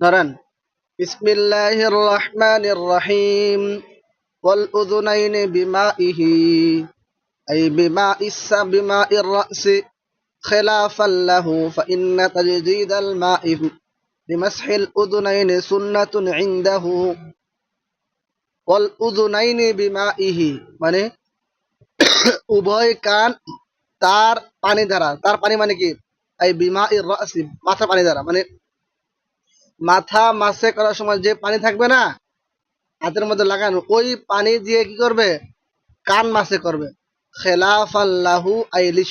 ধরেন বিসমিল্লাহির রহমানির রহিম والأذنين بمائه أي بماء الس بماء الرأس خلافا له فإن تجديد الماء بمسح الأذنين سنة عنده والأذنين بمائه মানে উভয় কান তার পানি দ্বারা তার পানি মানে কি এই বিমা মাথা পানি দ্বারা মানে মাথা মাসে করার সময় যে পানি থাকবে না, হাতের মধ্যে লাগানো, ওই পানি দিয়ে কি করবে? কান মাসে করবে। খেলাফ আল্লাহু আইলি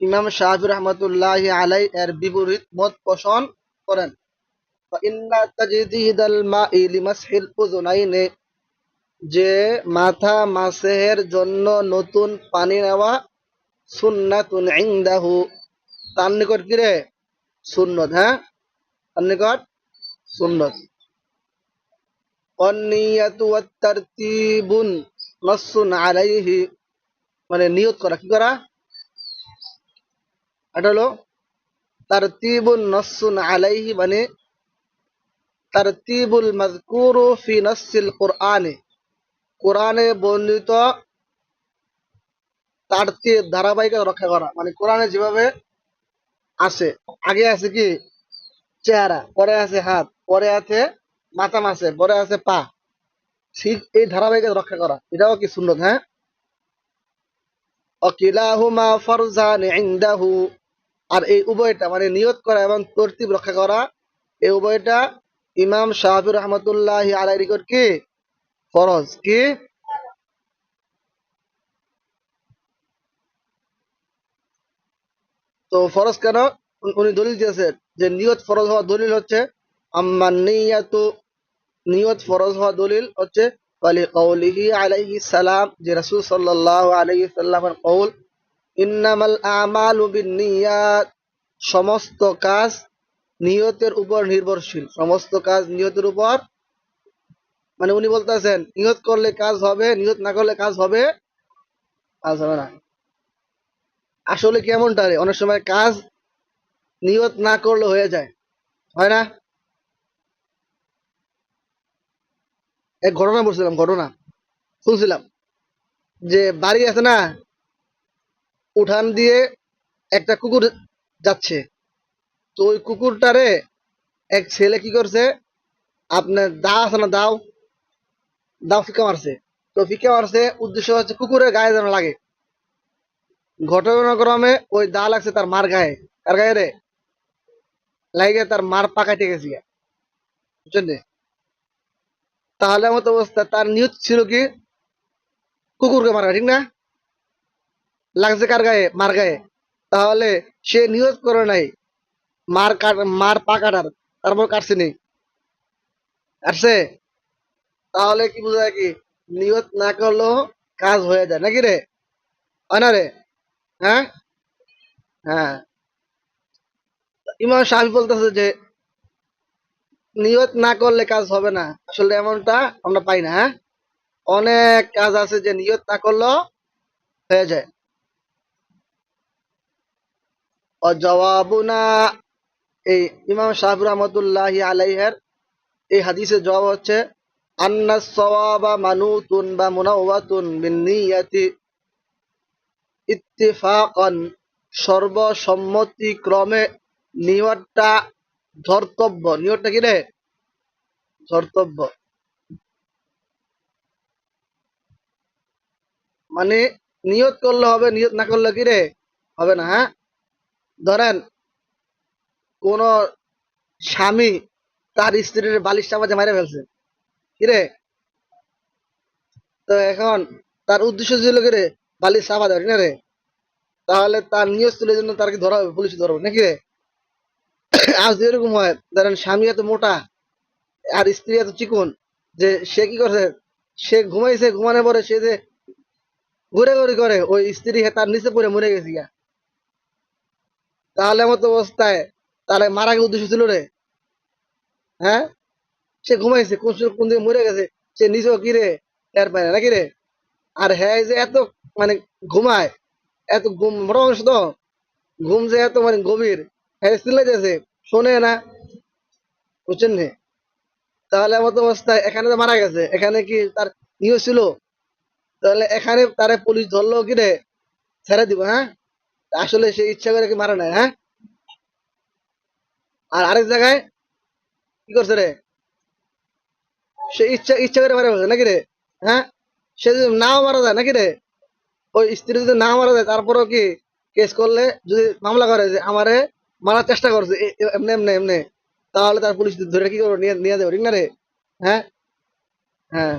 ইমাম রহমতুল্লাহ আলাই এর বিপরীত মত পোষণ করেন। যে মাথা মাসেহের জন্য নতুন পানি নেওয়া সুন্নাতুন ইনদাহু। তার নিকট কি রে? সুন্নত হ্যাঁ? তার নিকট সুন্নত। মানে নিয়ত করা, কি করা? হলো তারতিবুন নাসসুন আলাইহি মানে তারতিবুল মাযকুরু ফি নাসসিল কুরআনে। কোরআনে বর্ণিত তার ধারাবাহিকতা রক্ষা করা। মানে কোরআনে যেভাবে আছে। আগে আছে কি? চেহারা, পরে আছে হাত, পরে আছে মাথা মাসে পরে আছে পা। ঠিক এই ধারাবাহিকতা রক্ষা করা। এটাও কি সুন্নত হ্যাঁ? অকিলাহুমা ফরজান ইনদাহু। আর এই উভয়টা মানে নিয়ত করা এবং তরতিব রক্ষা করা, এই উভয়টা ইমাম শাহাবুর রহমতুল্লাহ আলাই নিকট কি? ফরজ। কি? তো ফরজ কেন? উনি- দলিল দিয়েছেন যে নিয়ত ফরজ হওয়া দলিল হচ্ছে, আম্মা নিয়াতু, নিয়ত ফরজ হওয়া দলিল হচ্ছে বিন্নিয়াত, সমস্ত কাজ নিয়তের উপর নির্ভরশীল। সমস্ত কাজ নিয়তের উপর মানে উনি বলতেছেন, নিয়ত করলে কাজ হবে, নিয়ত না করলে কাজ হবে কাজ হবে না। আসলে কেমনটা রে? অনেক সময় কাজ নিয়ত না করলে হয়ে যায়। হয় না? এক ঘটনা বলছিলাম, ঘটনা। শুনছিলাম যে বাড়ি আছে না, উঠান দিয়ে একটা কুকুর যাচ্ছে। তো ওই কুকুরটারে এক ছেলে কি করছে? আপনার দা আছে না দাও? দাও ফিকা মারছে। তো ফিকা মারছে, উদ্দেশ্য হচ্ছে কুকুরের গায়ে যেন লাগে। ঘটনাক্রমে ওই দা লাগছে তার মার গায়ে। কার গায়ে রে। লাগে তার মার পাকাইতে গেছি বুঝছেন তাহলে মতো অবস্থা, তার নিয়ত ছিল কি? কুকুরকে মারা ঠিক না? লাগছে কার গায়ে? মার গায়ে। তাহলে সে নিয়ত করে নাই। মার কাট, মার পা কাটার তারপর কাটছে নেই কাটছে? তাহলে কি বোঝা কি? নিয়ত না করলেও কাজ হয়ে যায়। নাকি রে? হয় না রে? হ্যাঁ? হ্যাঁ। ইমাম সাহেব বলতেছে যে, নিয়ত না করলে কাজ হবে না। আসলে এমনটা আমরা পাই না হ্যাঁ? অনেক কাজ আছে যে নিয়ত না করলেও হয়ে যায়। অজবাবুনা এই ইমাম সাহেব রহমতুল্লাহ আলাইহের এই হাদিসের জবাব হচ্ছে আন্না সওয়াবা মানুতুন বা মুনাওয়াতুন বিন নিয়াতি ইত্তিফাকান সর্বসম্মতি ক্রমে নিয়তটা ধর্তব্য। নিয়তটা কি রে? ধর্তব্য। মানে নিয়ত করলে হবে, নিয়ত না করলে কি রে? হবে না হ্যাঁ? ধরেন, কোন স্বামী তার স্ত্রীর বালিশ চাপাতে মেরে ফেলছে। কিরে তো এখন তার উদ্দেশ্য ছিল কি রে? বালিশ চাপা দেওয়া রে? তাহলে তার এই জন্য তার কি ধরা হবে পুলিশ ধরবে নাকি রে? আজ এরকম হয়, ধরেন স্বামী এত মোটা, আর স্ত্রী এত চিকন, যে সে কি করছে সে ঘুমাইছে, ঘুমানোর পরে সে যে ঘুরে ঘুরে করে, ওই স্ত্রী তার নিচে পড়ে মরে গেছে গিয়া। তাহলে মতো অবস্থায় তাহলে মারা গিয়ে উদ্দেশ্য ছিল রে। হ্যাঁ? সে ঘুমাইছে, কোন কোন দিকে মরে গেছে, সে নিজেও কি রে? টের পায় না, নাকি রে? আর হ্যাঁ যে এত মানে ঘুমায় এত ঘুম বড় মানুষ তো ঘুম যে এত মানে গভীর। হ্যাঁ চিল্লাইতেছে শোনে না, বুঝছেন নে? তাহলে মতো অবস্থায় এখানে তো মারা গেছে, এখানে কি তার নিয়ে ছিল? তাহলে এখানে তারে পুলিশ ধরলো কি রে? ছেড়ে দিব হ্যাঁ? আসলে সে ইচ্ছা করে কি মারা নাই হ্যাঁ? আর আরেক জায়গায় কি করছে রে? সে ইচ্ছা ইচ্ছা করে মারা নাকি রে? হ্যাঁ? সে নাও মারা যায় নাকি রে? ওই স্ত্রী যদি না মারা যায়, তারপরেও কি কেস করলে যদি মামলা করে যে আমারে মারার চেষ্টা করছে এমনি এমনি এমনি, তাহলে তার পুলিশ ধরে কি করব? নিয়ে নিয়ে যাবে, ঠিক না রে? হ্যাঁ? হ্যাঁ।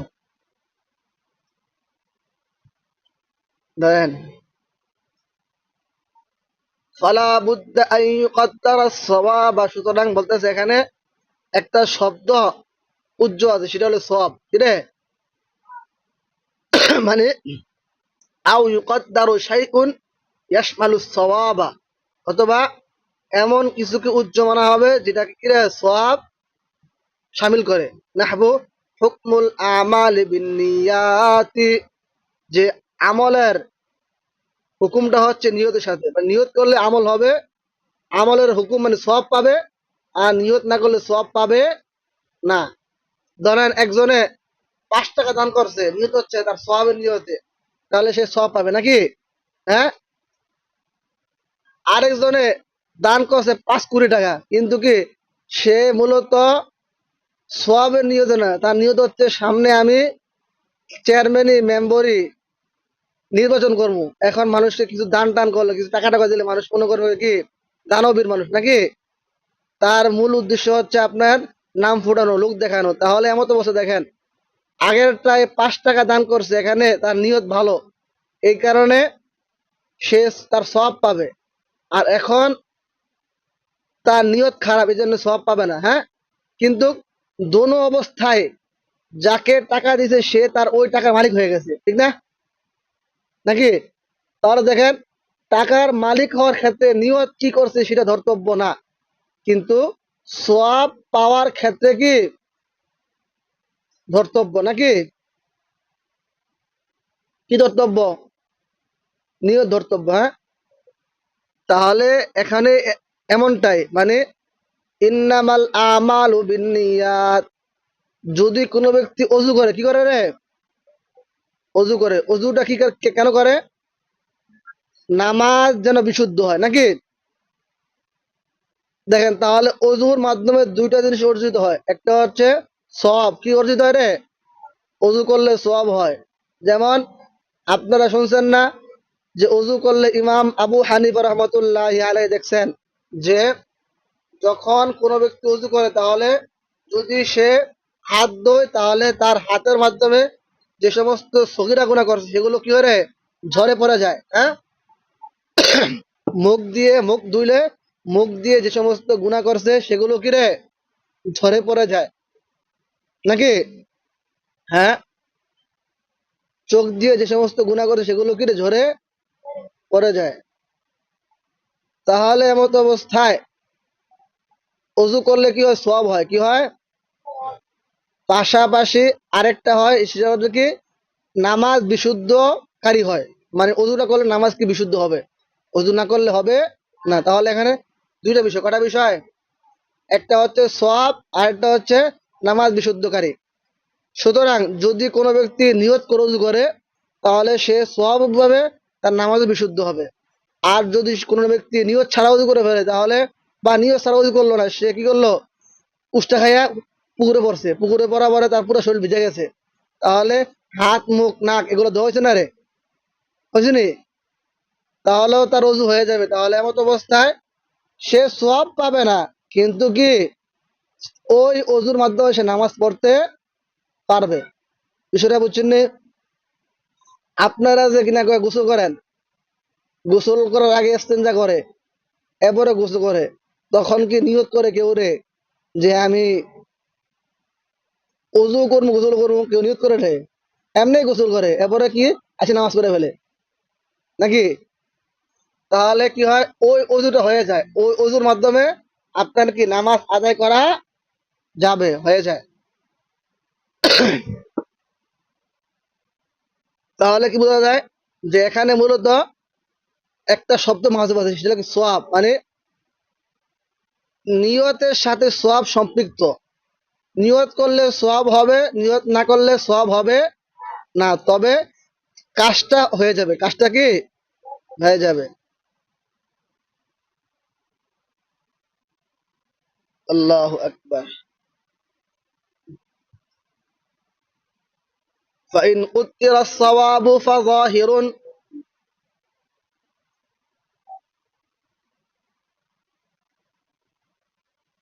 দেখেন সুতরাং বলতেছে এখানে একটা শব্দ উজ্জ আছে, সেটা হলো সব কি রে মানে অথবা এমন কিছুকে উজ্জ মানা হবে যেটাকে কি রে, সওয়াব শামিল করে। নাহবু হুকমুল আমাল যে আমলের হুকুমটা হচ্ছে নিয়তের সাথে। নিয়ত করলে আমল হবে, আমলের হুকুম মানে সব পাবে, আর নিয়ত না করলে সব পাবে না। ধরেন একজনে পাঁচ টাকা দান করছে, নিয়ত হচ্ছে তার সবের নিয়তে। তাহলে সে সব পাবে নাকি? হ্যাঁ? আরেকজনে দান করছে পাঁচ কোটি টাকা। কিন্তু কি সে মূলত সবের নিয়ত না তার নিয়ত হচ্ছে সামনে আমি চেয়ারম্যানই মেম্বরই নির্বাচন করব। এখন মানুষকে কিছু দান টান করল, কিছু টাকা টাকা দিলে মানুষ মনে করবে কি দানবীর মানুষ নাকি? তার মূল উদ্দেশ্য হচ্ছে আপনার নাম ফুটানো, লোক দেখানো। তাহলে এমন অবস্থা দেখেন। আগেরটায় পাঁচ টাকা দান করছে, এখানে তার নিয়ত ভালো। এই কারণে সে তার সব পাবে। আর এখন তার নিয়ত খারাপ এই জন্য সব পাবে না হ্যাঁ? কিন্তু দোনো অবস্থায় যাকে টাকা দিছে, সে তার ওই টাকার মালিক হয়ে গেছে, ঠিক না? নাকি? তাহলে দেখেন, টাকার মালিক হওয়ার ক্ষেত্রে নিয়ত কি করছে সেটা ধর্তব্য না। কিন্তু সব পাওয়ার ক্ষেত্রে কি ধর্তব্য নাকি? কি ধর্তব্য? নিয়ত ধর্তব্য হ্যাঁ? তাহলে এখানে এমনটাই মানে ইন্নামাল আমাল বিনিয়াত যদি কোনো ব্যক্তি অজু করে, কি করে রে? অজু করে। অজুটা কি, কেন করে? নামাজ যেন বিশুদ্ধ হয়, নাকি? দেখেন, তাহলে অজুর মাধ্যমে দুইটা জিনিস অর্জিত হয়। একটা হচ্ছে সব, কি অর্জিত হয় রে? অজু করলে সব হয়। যেমন, আপনারা শুনছেন না যে অজু করলে ইমাম আবু হানিফা রহমতুল্লাহ আলাই দেখছেন যে যখন কোনো ব্যক্তি উজু করে তাহলে যদি সে হাত ধোয় তাহলে তার হাতের মাধ্যমে যে সমস্ত সগিরা গুণা করছে সেগুলো কি করে ঝরে পড়ে যায় হ্যাঁ? মুখ দিয়ে মুখ ধুইলে মুখ দিয়ে যে সমস্ত গুণা করছে সেগুলো কি রে? ঝরে পড়ে যায়। নাকি? হ্যাঁ? চোখ দিয়ে যে সমস্ত গুণা করে সেগুলো কিরে ঝরে পড়ে যায়? তাহলে এমত অবস্থায় অজু করলে কি হয়? সব হয়। কি হয়? পাশাপাশি আরেকটা হয়, সেটা হচ্ছে কি নামাজ বিশুদ্ধকারী হয়। মানে অজুটা করলে নামাজ কি বিশুদ্ধ হবে? অজু না করলে হবে না। তাহলে এখানে দুইটা বিষয়, কটা বিষয়? একটা হচ্ছে সব আর একটা হচ্ছে নামাজ বিশুদ্ধকারী। সুতরাং যদি কোনো ব্যক্তি নিয়ত করে অজু করে, তাহলে সে সব তার নামাজ বিশুদ্ধ হবে। আর যদি কোনো ব্যক্তি নিয়ত ছাড়া উজু করে ফেলে, তাহলে বা নিয়ত ছাড়া উজু করল না, সে কি করল? উষ্টা খাইয়া পুকুরে পড়ছে। পুকুরে পড়া পরে তার পুরো শরীর ভিজে গেছে। তাহলে হাত, মুখ, নাক এগুলো ধোয়া হয়েছে না রে? হয়েছে নি? তাহলেও তার অজু হয়ে যাবে। তাহলে এমত অবস্থায় সে সব পাবে না। কিন্তু কি? ওই অজুর মাধ্যমে সে নামাজ পড়তে পারবে। বিষয়টা বুঝছেন আপনারা যে কিনা গোসল করেন, গোসল করার আগে ইস্তেঞ্জা করে, এরপরে গোসল করে, তখন কি নিয়ত করে কেউ রে যে আমি অজু করব, গোসল করব, কেউ নিয়ত করে রে? এমনি গোসল করে, এরপরে কি আছে নামাজ পড়ে ফেলে। নাকি? তাহলে কি হয়? ওই অজুটা হয়ে যায়। ওই অজুর মাধ্যমে আপনার কি নামাজ আদায় করা যাবে, হয়ে যায়। তাহলে কি বোঝা যায় যে এখানে মূলত একটা শব্দ মাহাজুব আছে সেটা কি সোয়াব মানে নিয়তের সাথে সোয়াব সম্পৃক্ত। নিয়ত করলে সোয়াব হবে, নিয়ত না করলে সোয়াব হবে না, তবে কাজটা হয়ে যাবে। কাজটা কি? হয়ে যাবে। আল্লাহ আকবার। فإن قدر الصواب فظاهر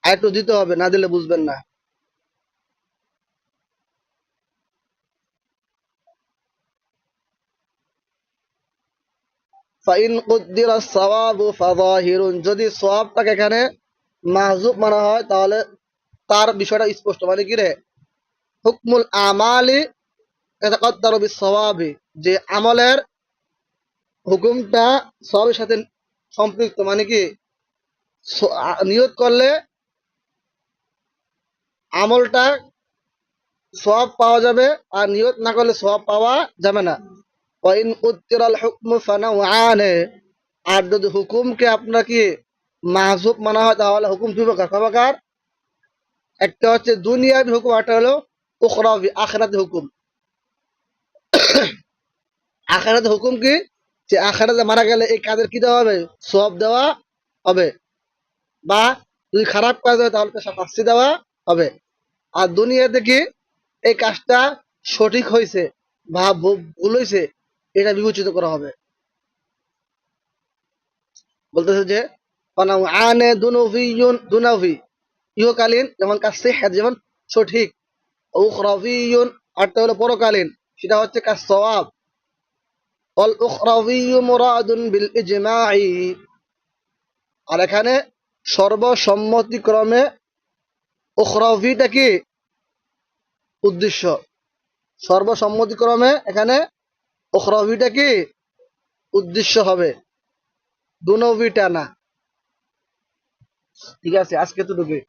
আরেকটু দিতে হবে না দিলে বুঝবেন না ফাইন কুদ্দির সওয়াবু ফাযাহিরুন যদি সওয়াবটাকে এখানে মাহজুব মানা হয় তাহলে তার বিষয়টা স্পষ্ট মানে কি রে হুকমুল আমালি ইয়াতাকাদ্দারু বিসওয়াবি যে আমলের হুকুমটা সবের সাথে সম্পৃক্ত মানে কি নিয়ত করলে আমলটা সব পাওয়া যাবে, আর নিয়ত না করলে সব পাওয়া যাবে না। আর যদি হুকুমকে আপনার কি মাহজুব মানা হয়, তাহলে হুকুম দুই প্রকার। কয় একটা হচ্ছে দুনিয়াবি হুকুম একটা হলো উখরাবি আখরাতি হুকুম। আখরাতে হুকুম কি? যে আখরাতে মারা গেলে এই কাজের কি দেওয়া হবে? সব দেওয়া হবে। বা যদি খারাপ কাজ হয় তাহলে শাস্তি দেওয়া হবে। আর দুনিয়াতে কি এই কাজটা সঠিক হয়েছে বা ভুল হয়েছে, এটা বিবেচিত করা হবে। বলতেছে যে আনে দুনভিয়ুন দুনাভি ইহকালীন যেমন কাজ যেমন সঠিক। উখরাভিয়ুন আরটা হলো পরকালীন। সেটা হচ্ছে কাজ সওয়াব? অল উখরাভিয়ু মুরাদুন বিল ইজমাই আর এখানে সর্বসম্মতিক্রমে উখরাভিটা কি? উদ্দেশ্য। সর্বসম্মতিক্রমে এখানে উখরাভিটা কি? উদ্দেশ্য হবে। দুনভিটা না। ঠিক আছে, আজকে তো ঢুকে